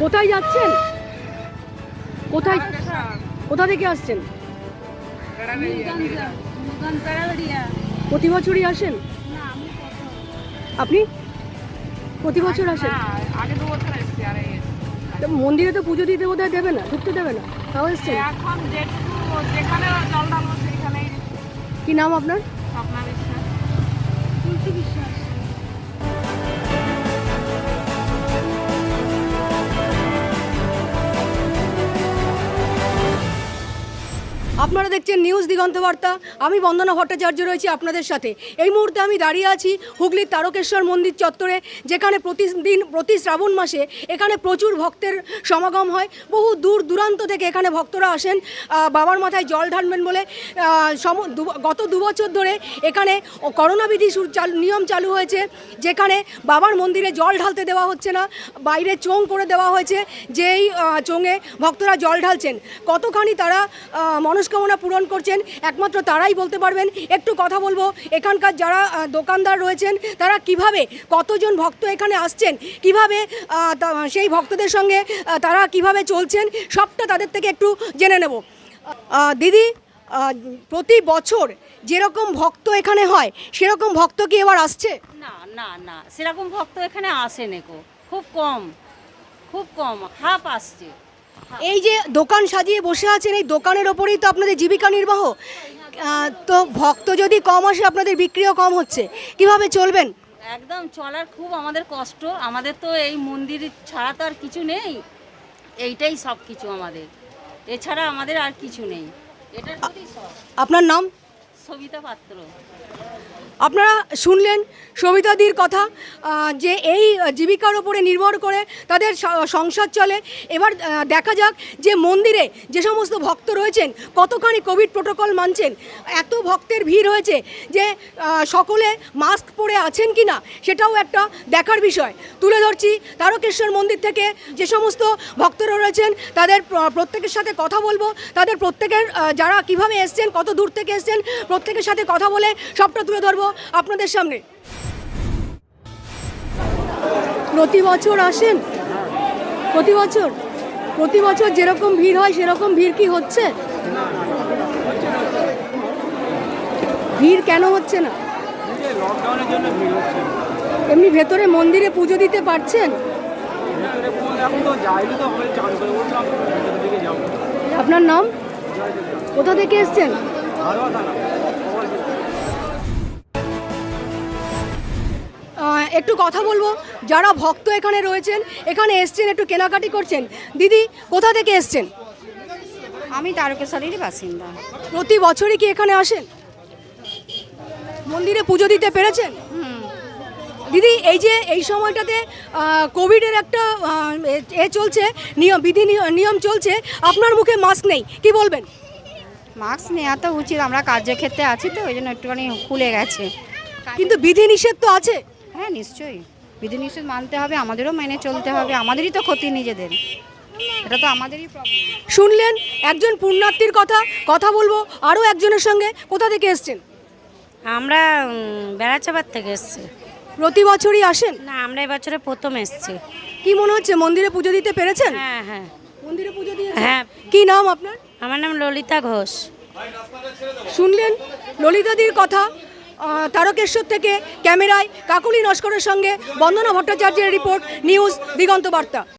কোথায় যাচ্ছেন? কোথায় কোথা থেকে আসছেন? প্রতি বছরই আসেন? আপনি? প্রতি বছর আসেন? মন্দিরে তো পুজো দিতে বোধহয় দেবে না ঢুকতে দেবে না। তাও এসছেন? কি নাম আপনার? আপনারা দেখছেন নিউজ দিগন্ত বার্তা আমি বন্দনা ভট্টাচার্য রয়েছি আপনাদের সাথে। এই মুহূর্তে আমি দাঁড়িয়ে আছি হুগলির তারকেশ্বর মন্দির চত্বরে যেখানে প্রতিদিন প্রতি শ্রাবণ মাসে এখানে প্রচুর ভক্তের সমাগম হয়। বহু দূর দূরান্ত থেকে এখানে ভক্তরা আসেন। বাবার মাথায় জল ঢালবেন বলে সম- গত দুবছর ধরে এখানে করোনা বিধি নিয়ম চালু হয়েছে যেখানে বাবার মন্দিরে জল ঢালতে দেওয়া হচ্ছে না বাইরে চোং করে দেওয়া হয়েছে যেই চোঙে ভক্তরা জল ঢালছেন। কতখানি তারা আহ, মনস্কামনা পূরণ করছেন, একমাত্র তারাই বলতে পারবেন। একটু কথা বলব, এখানকার যারা দোকানদার রয়েছেন, তারা কীভাবে, কতজন ভক্ত এখানে আসছেন, কীভাবে সেই ভক্তদের সঙ্গে তারা কীভাবে চলছেন, সবটা তাদের থেকে একটু জেনে নেব। দিদি প্রতি বছর যেরকম ভক্ত এখানে হয়, সেরকম ভক্ত কি এবার আসছে? না না না, সেরকম ভক্ত এখানে আসে নেকো খুব কম খুব কম, হাফ আসছে। এই যে দোকান সাজিয়ে বসে আছেন এই দোকানের ওপরেই তো আপনাদের জীবিকা নির্বাহ? তো ভক্ত যদি কম আসে আপনাদের বিক্রিও কম হচ্ছে। কীভাবে চলবেন? একদম চলার খুব আমাদের কষ্ট। আমাদের তো এই মন্দির ছাড়া তো আর কিছু নেই। এইটাই সব কিছু আমাদের। এছাড়া আমাদের আর কিছু নেই। এটা আপনার নাম? সবিতা পাত্র। আপনারা শুনলেন সবিতাদির কথা যে এই জীবিকার ওপরে নির্ভর করে তাদের সংসার চলে। এবার দেখা যাক যে মন্দিরে যে সমস্ত ভক্ত রয়েছেন, কতখানি কোভিড প্রোটোকল মানছেন, এত ভক্তের ভিড় হয়েছে যে সকলে মাস্ক পরে আছেন কি না সেটাও একটা দেখার বিষয়। তুলে ধরছি তারকেশ্বর মন্দির থেকে যে সমস্ত ভক্তরা রয়েছেন, তাদের প্রত্যেকের সাথে কথা বলব। তাদের প্রত্যেকের যারা কীভাবে এসছেন, কত দূর থেকে এসছেন প্রত্যেকের সাথে কথা বলে সবটা তুলে ধরবো আপনাদের সামনে। প্রতি বছর আসেন? প্রতি বছর? প্রতি বছর যেরকম ভিড় হয় সেরকম ভিড় কি হচ্ছে? ভিড় কেন হচ্ছে না? এমনি ভেতরে মন্দিরে পুজো দিতে পারছেন? আপনার নাম? কোথা থেকে এসছেন? একটু কথা বলব। যারা ভক্ত এখানে রয়েছেন এখানে এসছেন একটু কেনাকাটি করছেন দিদি কোথা থেকে এসছেন? আমি তারকেশ্বরেরই বাসিন্দা। প্রতি বছরই কি এখানে আসেন? মন্দিরে পুজো দিতে পেরেছেন? দিদি এই যে এই সময়টাতে কোভিডের একটা এ- চলছে নিয়ম বিধি নিয়- নিয়ম চলছে আপনার মুখে মাস্ক নেই কি বলবেন? মাস্ক নেওয়া তো উচিত আমরা কার্যক্ষেত্রে আছি তো ওই জন্য একটুখানি খুলে গেছে। কিন্তু বিধি নিষেধ তো আছে। হ্যাঁ নিশ্চয়ই। বিধিনিষেধ মানতে হবে আমাদেরও মেনে চলতে হবে আমাদেরই তো ক্ষতি নিজেদের। এটা তো আমাদেরই শুনলেন? একজন পুণ্যার্থীর কথা কথা বলব আরও একজনের সঙ্গে। কোথা থেকে এসছেন? আমরা বেড়াচাবার থেকে এসেছি। প্রতি বছরই আসেন? না আমরা এবছরে প্রথম এসেছি। কি মনে হচ্ছে মন্দিরে পুজো দিতে পেরেছেন? হ্যাঁ হ্যাঁ। মন্দিরে পুজো দিয়ে হ্যাঁ। কি নাম আপনার? আমার নাম ললিতা ঘোষ। শুনলেন? ললিতাদির কথা তারকেশ্বর থেকে ক্যামেরায় কাকুলি নস্করের সঙ্গে বন্দনা ভট্টাচার্যের রিপোর্ট, নিউজ, দিগন্ত বার্তা।